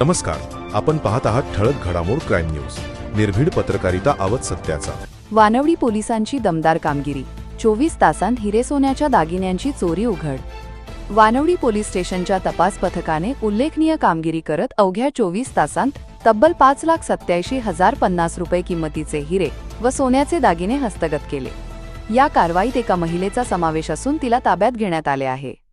नमस्कार आपण पाहत आहात ठळक घडामोड क्राईम न्यूज. निर्भीड पत्रकारिता आवत सत्याचा. वानवडी पोलिसांची दमदार कामगिरी. चोवीस तासांत हिरे सोन्याच्या दागिन्यांची चोरी उघड. वानवडी पोलीस स्टेशनच्या तपास पथकाने उल्लेखनीय कामगिरी करत अवघ्या चोवीस तासांत तब्बल पाच लाख सत्याऐंशी हजार पन्नास रुपये किंमतीचे हिरे व सोन्याचे दागिने हस्तगत केले. या कारवाईत एका महिलेचा समावेश असून तिला ताब्यात घेण्यात आले आहे.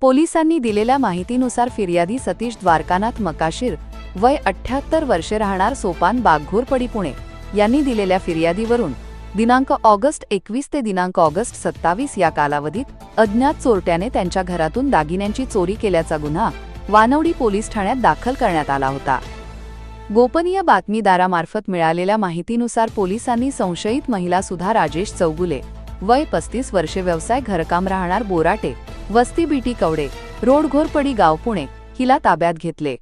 पोलिसांनी दिलेल्या माहितीनुसार फिर्यादी सतीश द्वारकानाथ मकाशीर वय अठ्ठ्याहत्तर वर्षे राहणार सोपान बाघोरपडी पुणे. यांनी दिलेल्या फिर्यादीवरून दिनांक ऑगस्ट एकवीस ते दिनांक ऑगस्ट सत्तावीस या कालावधीत अज्ञात चोरट्याने त्यांच्या घरातून दागिन्यांची चोरी केल्याचा गुन्हा वानवडी पोलीस ठाण्यात दाखल करण्यात आला होता. गोपनीय बातमीदारामार्फत मिळालेल्या माहितीनुसार पोलिसांनी संशयित महिला सुधा राजेश चौगुले वय पस्तीस वर्षे व्यवसाय घरकाम राहणार बोराटे वस्ती बीटी कवडे रोड घोरपडी गाव पुणे हिला ताब्यात घेतले.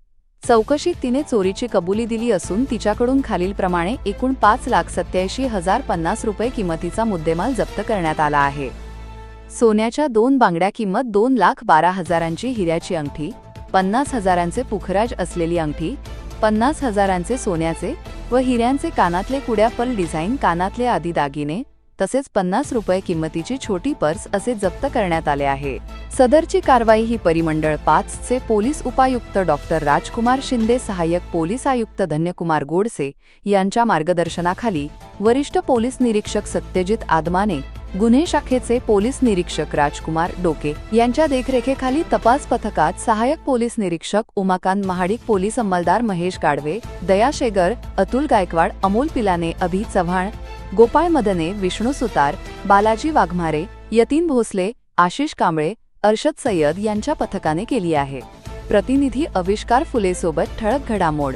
चौकशीत तिने चोरीची कबुली दिली असून तिच्याकडून खालीलप्रमाणे एकूण पाच लाख सत्याऐंशी हजार पन्नास रुपये किंमतीचा मुद्देमाल जप्त करण्यात आला आहे. सोन्याच्या दोन बांगड्या किंमत दोन लाख बारा हजारांची हिऱ्याची अंगठी पन्नास हजारांचे पुखराज असलेली अंगठी पन्नास हजारांचे सोन्याचे व हिऱ्यांचे कानातले कुड्या पल डिझाईन कानातले आदी दागिने तसेच पन्नास रुपये किंमतीची छोटी पर्स असे जप्त करण्यात आले आहे. सदरची कारवाई ही परिमंडळ पाच चे पोलीस उपायुक्त डॉक्टर राजकुमार शिंदे सहाय्यक पोलीस आयुक्त धन्यकुमार गोडसे यांच्या मार्गदर्शनाखाली वरिष्ठ पोलीस निरीक्षक सत्यजित आदमाने गुन्हे शाखेचे पोलीस निरीक्षक राजकुमार डोके यांच्या देखरेखेखाली तपास पथकात सहाय्यक पोलीस निरीक्षक उमाकांत महाडिक पोलीस अंमलदार महेश गाडवे दया शेगर अतुल गायकवाड अमोल पिलाने अभि चव्हाण गोपाळ मदने विष्णू सुतार बालाजी वाघमारे यतीन भोसले आशिष कांबळे अर्शद सय्यद यांच्या पथकाने केली आहे. प्रतिनिधी अविष्कार फुलेसोबत ठळक घडामोड